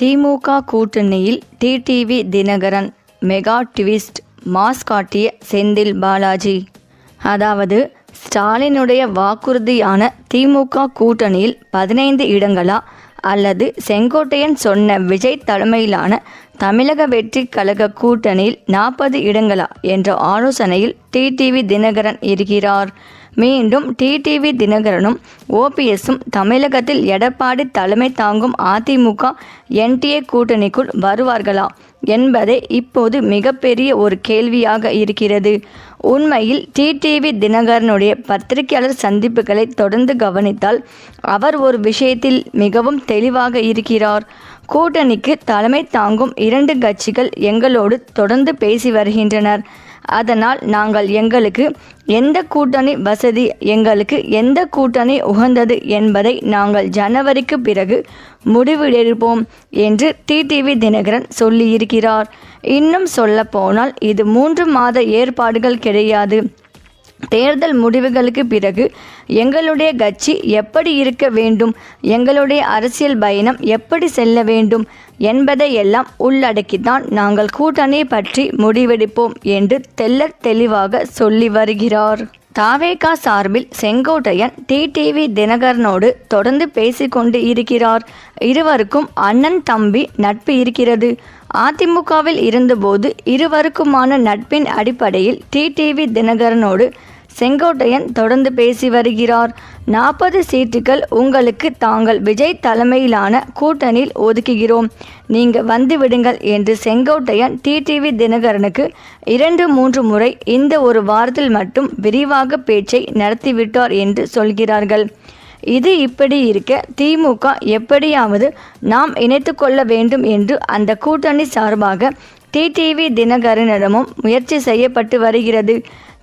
திமுக கூட்டணியில் TTV Dhinakaran mega twist mass காட்டிய செந்தில் பாலாஜி. அதாவது ஸ்டாலினுடைய வாக்குறுதியான திமுக கூட்டணியில் பதினைந்து இடங்களா அல்லது செங்கோட்டையன் சொன்ன விஜய் தலைமையிலான தமிழக வெற்றி கழக கூட்டணியில் நாற்பது இடங்களா என்ற ஆலோசனையில் டிடிவி தினகரன் இருக்கிறார். மீண்டும் டிடிவி தினகரனும் ஓபிஎஸும் தமிழகத்தில் எடப்பாடி தலைமை தாங்கும் அதிமுக என்டிஏ கூட்டணிக்குள் வருவார்களா என்பதே இப்போது மிகப்பெரிய ஒரு கேள்வியாக இருக்கிறது. உண்மையில் டிடிவி தினகரனுடைய பத்திரிகையாளர் சந்திப்புகளை தொடர்ந்து கவனித்தால் அவர் ஒரு விஷயத்தில் மிகவும் தெளிவாக இருக்கிறார். கூட்டணிக்கு தலைமை தாங்கும் இரண்டு கட்சிகள் எங்களோடு தொடர்ந்து பேசி வருகின்றனர். அதனால் நாங்கள் எங்களுக்கு எந்த கூட்டணி வசதி எங்களுக்கு எந்த கூட்டணி உகந்தது என்பதை நாங்கள் ஜனவரிக்கு பிறகு முடிவெடுப்போம் என்று டிடிவி தினகரன் சொல்லியிருக்கிறார். இன்னும் சொல்ல போனால் இது மூன்று மாத ஏற்பாடுகள் கிடையாது. தேர்தல் முடிவுகளுக்கு பிறகு எங்களுடைய கட்சி எப்படி இருக்க வேண்டும்? எங்களுடைய அரசியல் பயணம் எப்படி செல்ல வேண்டும்? என்பதையெல்லாம் உள்ளடக்கித்தான் நாங்கள் கூட்டணி பற்றி முடிவெடுப்போம் என்று தெல்ல தெளிவாக சொல்லி வருகிறார். தாவேகா சார்பில் செங்கோட்டையன் டிடிவி தினகரனோடு தொடர்ந்து பேசிக்கொண்டு இருக்கிறார். இருவருக்கும் அண்ணன் தம்பி நட்பு இருக்கிறது. அதிமுகவில் இருந்தபோது இருவருக்குமான நட்பின் அடிப்படையில் டிடிவி தினகரனோடு செங்கோட்டையன் தொடர்ந்து பேசி வருகிறார். நாற்பது சீட்டுகள் உங்களுக்கு தாங்கள் விஜய் தலைமையிலான கூட்டணியில் ஒதுக்குகிறோம். நீங்க வந்து விடுங்கள் என்று செங்கோட்டையன் டிடிவி தினகரனுக்கு இரண்டு மூன்று முறை இந்த ஒரு வாரத்தில் மட்டும் விரிவாக பேச்சை நடத்திவிட்டார் என்று சொல்கிறார்கள். இது இப்படி இருக்க திமுக எப்படியாவது நாம் இணைத்து கொள்ள வேண்டும் என்று அந்த கூட்டணி சார்பாக டிடிவி தினகரனிடமும் முயற்சி செய்யப்பட்டு வருகிறது.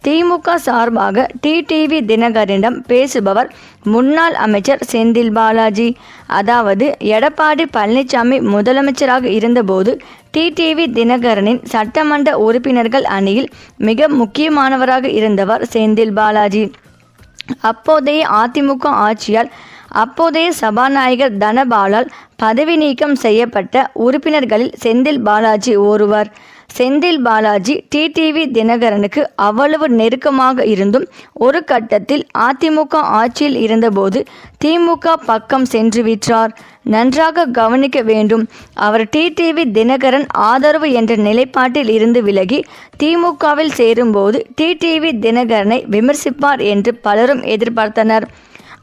திமுக சார்பாக டிடிவி தினகரனிடம் பேசுபவர் முன்னாள் அமைச்சர் செந்தில் பாலாஜி. அதாவது எடப்பாடி பழனிசாமி முதலமைச்சராக இருந்தபோது டிடிவி தினகரனின் சட்டமன்ற உறுப்பினர்கள் அணியில் மிக முக்கியமானவராக இருந்தவர் செந்தில் பாலாஜி. அப்போதைய அதிமுக ஆட்சியால் அப்போதைய சபாநாயகர் தனபாலால் பதவி நீக்கம் செய்யப்பட்ட உறுப்பினர்களில் செந்தில் பாலாஜி ஒருவர். செந்தில் பாலாஜி டிடிவி தினகரனுக்கு அவ்வளவு நெருக்கமாக இருந்தும் ஒரு கட்டத்தில் அதிமுக ஆட்சியில் இருந்தபோது திமுக பக்கம் சென்று விற்றார். நன்றாக கவனிக்க வேண்டும். அவர் டிடிவி தினகரன் ஆதரவு என்ற நிலைப்பாட்டில் இருந்து விலகி திமுகவில் சேரும்போது டிடிவி தினகரனை விமர்சிப்பார் என்று பலரும் எதிர்பார்த்தனர்.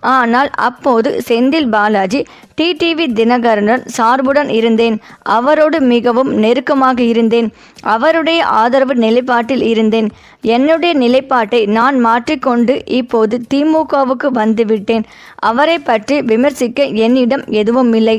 ஆனால் அப்போது செந்தில் பாலாஜி டிடிவி தினகரனுடன் சார்புடன் இருந்தேன். அவரோடு மிகவும் நெருக்கமாக இருந்தேன். அவருடைய ஆதரவு நிலைப்பாட்டில் இருந்தேன். என்னுடைய நிலைப்பாட்டை நான் மாற்றிக்கொண்டு இப்போது திமுகவுக்கு வந்துவிட்டேன் அவரை பற்றி விமர்சிக்க என்னிடம் எதுவும் இல்லை.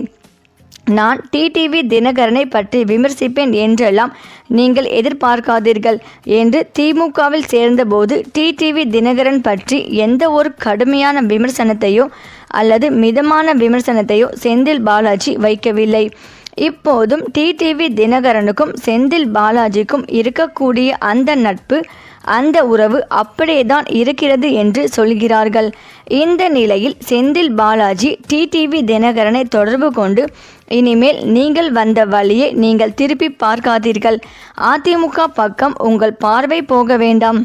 நான் டிடிவி தினகரனை பற்றி விமர்சிப்பேன் என்றெல்லாம் நீங்கள் எதிர்பார்க்காதீர்கள் என்று திமுகவில் சேர்ந்தபோது டிடிவி தினகரன் பற்றி எந்த ஒரு கடுமையான விமர்சனத்தையோ அல்லது மிதமான விமர்சனத்தையோ செந்தில் பாலாஜி வைக்கவில்லை. இப்போதும் டிடிவி தினகரனுக்கும் செந்தில் பாலாஜிக்கும் இருக்கக்கூடிய அந்த நட்பு அந்த உறவு அப்படியேதான் இருக்கிறது என்று சொல்கிறார்கள். இந்த நிலையில் செந்தில் பாலாஜி டிடிவி தினகரனை தொடர்பு கொண்டு இனிமேல் நீங்கள் வந்த வழியை நீங்கள் திருப்பி பார்க்காதீர்கள். அதிமுக பக்கம் உங்கள் பார்வை போக வேண்டாம்.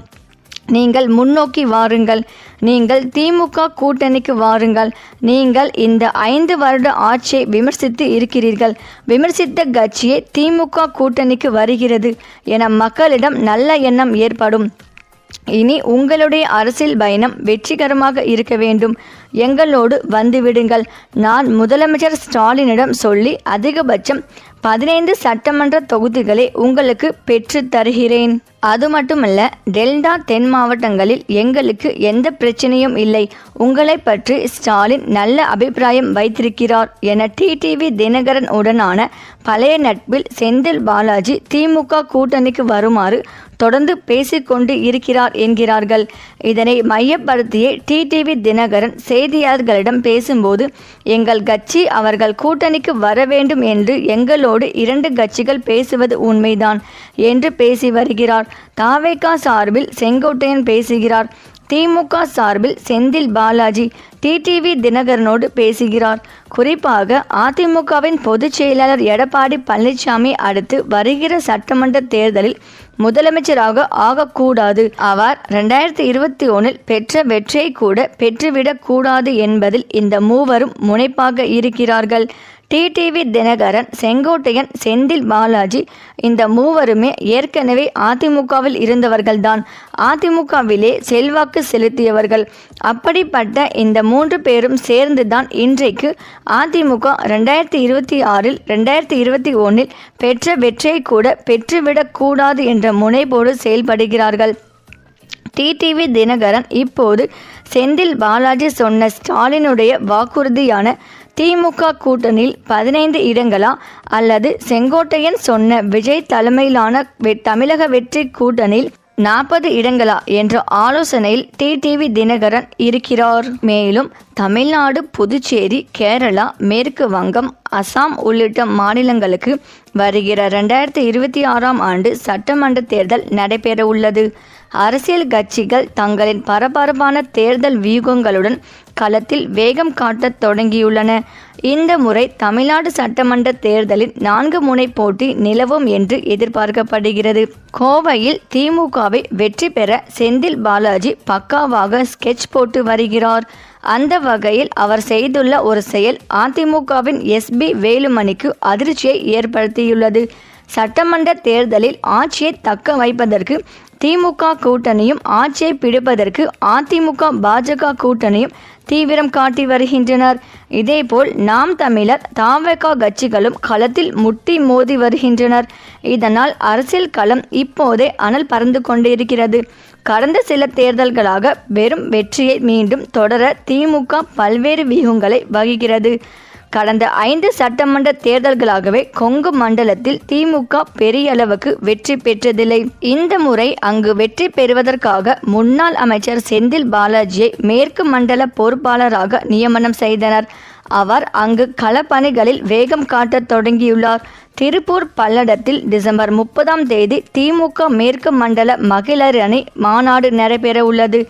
நீங்கள் முன்னோக்கி வாருங்கள். நீங்கள் திமுக கூட்டணிக்கு வாருங்கள். நீங்கள் இந்த ஐந்து வருட ஆட்சியை விமர்சித்து இருக்கிறீர்கள். விமர்சித்த கட்சியே திமுக கூட்டணிக்கு வருகிறது என மக்களிடம் நல்ல எண்ணம் ஏற்படும். இனி உங்களுடைய அரசியல் பயணம் வெற்றிகரமாக இருக்க வேண்டும். எங்களோடு வந்துவிடுங்கள் நான் முதலமைச்சர் ஸ்டாலினிடம் சொல்லி அதிகபட்சம் பதினைந்து சட்டமன்ற தொகுதிகளை உங்களுக்கு பெற்று தருகிறேன். அது மட்டுமல்ல டெல்டா தென் மாவட்டங்களில் எங்களுக்கு எந்த பிரச்சனையும் இல்லை. உங்களை பற்றி ஸ்டாலின் நல்ல அபிப்பிராயம் வைத்திருக்கிறார் என டிடிவி தினகரன் உடனான பழைய நட்பில் செந்தில் பாலாஜி திமுக கூட்டணிக்கு வருமாறு தொடர்ந்து பேசிக்கொண்டு இருக்கிறார் என்கிறார்கள். இதனை மையப்படுத்தியே டிடிவி தினகரன் செய்தியாளர்களிடம் பேசும்போது எங்கள் கட்சி அவர்கள் கூட்டணிக்கு வர வேண்டும் என்று எங்களோடு இரண்டு கட்சிகள் பேசுவது உண்மைதான் என்று பேசி வருகிறார். தாவேகா சார்பில் செங்கோட்டையன் பேசுகிறார். திமுக சார்பில் செந்தில் பாலாஜி டிடிவி தினகரனோடு பேசுகிறார். குறிப்பாக அதிமுகவின் பொதுச் செயலாளர் எடப்பாடி பழனிசாமி அடுத்து வருகிற சட்டமன்ற தேர்தலில் முதலமைச்சராக ஆகக்கூடாது. அவர் ரெண்டாயிரத்தி இருபத்தி ஒன்றில் பெற்ற வெற்றியை கூட பெற்றுவிடக்கூடாது என்பதில் இந்த மூவரும் முனைப்பாக இருக்கிறார்கள். டிடிவி தினகரன் செங்கோட்டையன் செந்தில் பாலாஜி இந்த மூவருமே ஏற்கனவே அதிமுகவில் இருந்தவர்கள்தான். அதிமுகவிலே செல்வாக்கு செலுத்தியவர்கள். அப்படிப்பட்ட இந்த மூன்று பேரும் சேர்ந்துதான் இன்றைக்கு அதிமுக ரெண்டாயிரத்தி இருபத்தி ஆறில் ரெண்டாயிரத்தி இருபத்தி ஒன்றில் பெற்ற வெற்றியை கூட பெற்றுவிடக்கூடாது என்ற முனைப்போடு செயல்படுகிறார்கள். டிடிவி தினகரன் இப்போது செந்தில் பாலாஜி சொன்ன ஸ்டாலினுடைய வாக்குறுதியான திமுக கூட்டணியில் பதினைந்து இடங்களா அல்லது செங்கோட்டையன் சொன்ன விஜய் தலைமையிலான வெ- தமிழக வெற்றி கூட்டணியில் நாற்பது இடங்களா என்ற ஆலோசனையில் டிடிவி தினகரன் இருக்கிறார். மேலும் தமிழ்நாடு புதுச்சேரி கேரளா மேற்கு வங்கம் அசாம் உள்ளிட்ட மாநிலங்களுக்கு வருகிற ரெண்டாயிரத்தி இருபத்தி ஆறாம் ஆண்டு சட்டமன்ற தேர்தல் நடைபெற உள்ளது அரசியல் கட்சிகள் தங்களின் பரபரப்பான தேர்தல் வியூகங்களுடன் களத்தில் வேகம் காட்டத் தொடங்கியுள்ளன. இந்த முறை தமிழ்நாடு சட்டமன்ற தேர்தலில் நான்கு முனை போட்டி நிலவும் என்று எதிர்பார்க்கப்படுகிறது. கோவையில் திமுகவை வெற்றி பெற செந்தில் பாலாஜி பக்காவாக ஸ்கெட்ச் போட்டு வருகிறார். அந்த வகையில் அவர் செய்துள்ள ஒரு செயல் அதிமுகவின் எஸ்பி வேலுமணிக்கு அதிர்ச்சியை ஏற்படுத்தியுள்ளது. சட்டமன்ற தேர்தலில் ஆட்சியை தக்க வைப்பதற்கு திமுக கூட்டணியும் ஆட்சியை பிடிப்பதற்கு அதிமுக பாஜக கூட்டணியும் தீவிரம் காட்டி வருகின்றனர். இதேபோல் நாம் தமிழர் தாவக கட்சிகளும் களத்தில் முட்டி மோதி வருகின்றனர். இதனால் அரசியல் களம் இப்போதே அனல் பறந்து கொண்டிருக்கிறது. கடந்த சில தேர்தல்களாக வெறும் வெற்றியை மீண்டும் தொடர திமுக பல்வேறு வியூகங்களை வகிக்கிறது. கடந்த ஐந்து சட்டமன்ற தேர்தல்களாகவே கொங்கு மண்டலத்தில் திமுக பெரிய அளவுக்கு வெற்றி பெற்றதில்லை. இந்த முறை அங்கு வெற்றி பெறுவதற்காக முன்னாள் அமைச்சர் செந்தில் பாலாஜியை மேற்கு மண்டல பொறுப்பாளராக நியமனம் செய்தனர். அவர் அங்கு களப்பணிகளில் வேகம் காட்டத் தொடங்கியுள்ளார். திருப்பூர் பல்லடத்தில் டிசம்பர் முப்பதாம் தேதி திமுக மேற்கு மண்டல மகளிர் அணி மாநாடு நடைபெற உள்ளது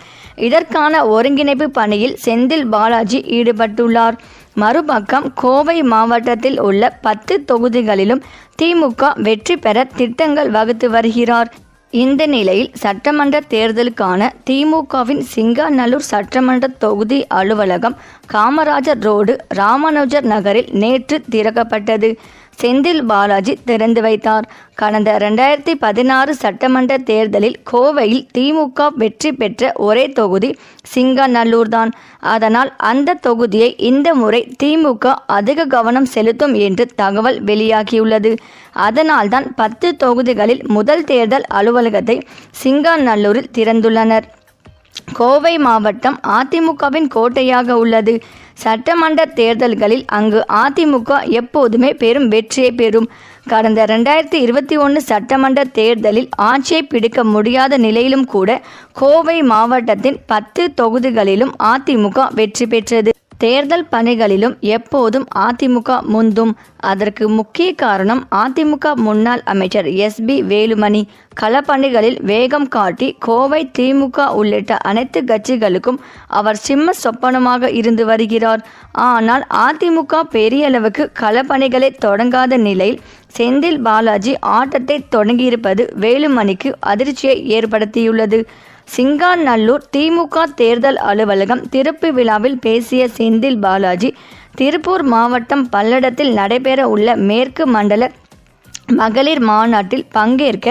இதற்கான ஒருங்கிணைப்பு பணியில் செந்தில் பாலாஜி ஈடுபட்டுள்ளார். மறுபக்கம் கோவை மாவட்டத்தில் உள்ள பத்து தொகுதிகளிலும் திமுக வெற்றி பெற திட்டங்கள் வகுத்து வருகிறார். இந்த நிலையில் சட்டமன்ற தேர்தலுக்கான திமுகவின் சிங்காநல்லூர் சட்டமன்ற தொகுதி அலுவலகம் காமராஜர் ரோடு ராமானுஜர் நகரில் நேற்று திறக்கப்பட்டது. செந்தில் பாலாஜி திறந்து வைத்தார். கடந்த ரெண்டாயிரத்தி பதினாறு சட்டமன்ற தேர்தலில் கோவையில் திமுக வெற்றி பெற்ற ஒரே தொகுதி சிங்காநல்லூர் தான். அதனால் அந்த தொகுதியை இந்த முறை திமுக அதிக கவனம் செலுத்தும் என்று தகவல் வெளியாகியுள்ளது. அதனால்தான் பத்து தொகுதிகளில் முதல் தேர்தல் அலுவலகத்தை சிங்காநல்லூரில் திறந்துள்ளனர். கோவை மாவட்டம் அதிமுகவின் கோட்டையாக உள்ளது. சட்டமன்ற தேர்தல்களில் அங்கு அதிமுக எப்போதுமே பெரும் வெற்றியை பெறும். கடந்த ரெண்டாயிரத்தி இருபத்தி ஒன்று சட்டமன்ற தேர்தலில் ஆட்சியை பிடிக்க முடியாத நிலையிலும் கூட கோவை மாவட்டத்தின் பத்து தொகுதிகளிலும் அதிமுக வெற்றி பெற்றது. தேர்தல் பணிகளிலும் எப்போதும் அதிமுக முந்தும். அதற்கு முக்கிய காரணம் அதிமுக முன்னாள் அமைச்சர் எஸ்பி வேலுமணி. களப்பணிகளில் வேகம் காட்டி கோவை திமுக உள்ளிட்ட அனைத்து கட்சிகளுக்கும் அவர் சிம்ம சொப்பனமாக இருந்து வருகிறார். ஆனால் அதிமுக பெரிய அளவுக்கு களப்பணிகளை தொடங்காத நிலையில் செந்தில் பாலாஜி ஆட்டத்தை தொடங்கியிருப்பது வேலுமணிக்கு அதிர்ச்சியை ஏற்படுத்தியுள்ளது. சிங்காநல்லூர் திமுக தேர்தல் அலுவலகம் திறப்பு விழாவில் பேசிய செந்தில் பாலாஜி திருப்பூர் மாவட்டம் பல்லடத்தில் நடைபெற உள்ள மேற்கு மண்டல மகளிர் மாநாட்டில் பங்கேற்க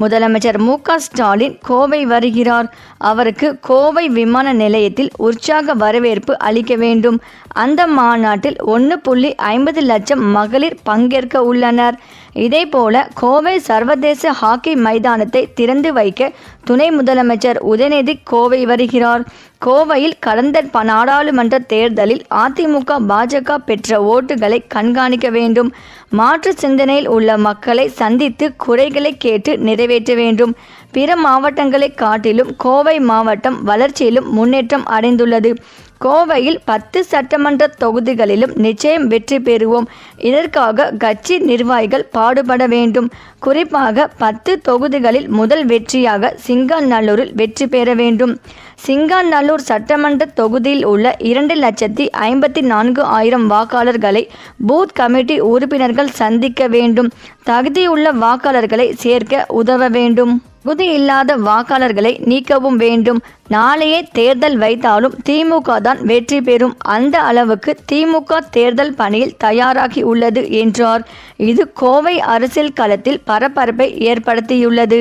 முதலமைச்சர் மு ஸ்டாலின் கோவை வருகிறார். அவருக்கு கோவை விமான நிலையத்தில் உற்சாக வரவேற்பு அளிக்க வேண்டும். அந்த மாநாட்டில் ஒன்று புள்ளி ஐம்பது லட்சம் மகளிர் பங்கேற்க உள்ளனர். இதேபோல கோவை சர்வதேச ஹாக்கி மைதானத்தை திறந்து வைக்க துணை முதலமைச்சர் உதயநிதி கோவை வருகிறார். கோவையில் கடந்த நாடாளுமன்ற தேர்தலில் அதிமுக பாஜக பெற்ற ஓட்டுகளை கண்காணிக்க வேண்டும். மாற்று சிந்தனையில் உள்ள மக்களை சந்தித்து குறைகளை கேட்டு நிறைவேற்ற வேண்டும். பிற மாவட்டங்களை காட்டிலும் கோவை மாவட்டம் வளர்ச்சியிலும் முன்னேற்றம் அடைந்துள்ளது. கோவையில் பத்து சட்டமன்ற தொகுதிகளிலும் நிச்சயம் வெற்றி பெறுவோம். இதற்காக கட்சி நிர்வாகிகள் பாடுபட வேண்டும். குறிப்பாக பத்து தொகுதிகளில் முதல் வெற்றியாக சிங்காநல்லூரில் வெற்றி பெற வேண்டும். சிங்காநல்லூர் சட்டமன்ற தொகுதியில் உள்ள இரண்டு லட்சத்தி ஐம்பத்தி நான்கு ஆயிரம் வாக்காளர்களை பூத் கமிட்டி உறுப்பினர்கள் சந்திக்க வேண்டும். தகுதியுள்ள வாக்காளர்களை சேர்க்க உதவ வேண்டும். தகுதி இல்லாத வாக்காளர்களை நீக்கவும் வேண்டும். நாளையே தேர்தல் வைத்தாலும் திமுக தான் வெற்றி பெறும். அந்த அளவுக்கு திமுக தேர்தல் பணியில் தயாராகி உள்ளது என்றார். இது கோவை அரசியல் களத்தில் பரபரப்பை ஏற்படுத்தியுள்ளது.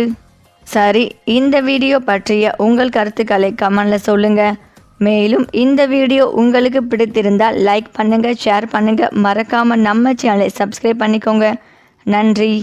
சரி இந்த வீடியோ பற்றிய உங்கள் கருத்துக்களை கமெண்ட்ல சொல்லுங்க. மேலும் இந்த வீடியோ உங்களுக்கு பிடித்திருந்தால் லைக் பண்ணுங்க ஷேர் பண்ணுங்க. மறக்காம நம்ம சேனலை சப்ஸ்கிரைப் பண்ணிக்கோங்க. நன்றி.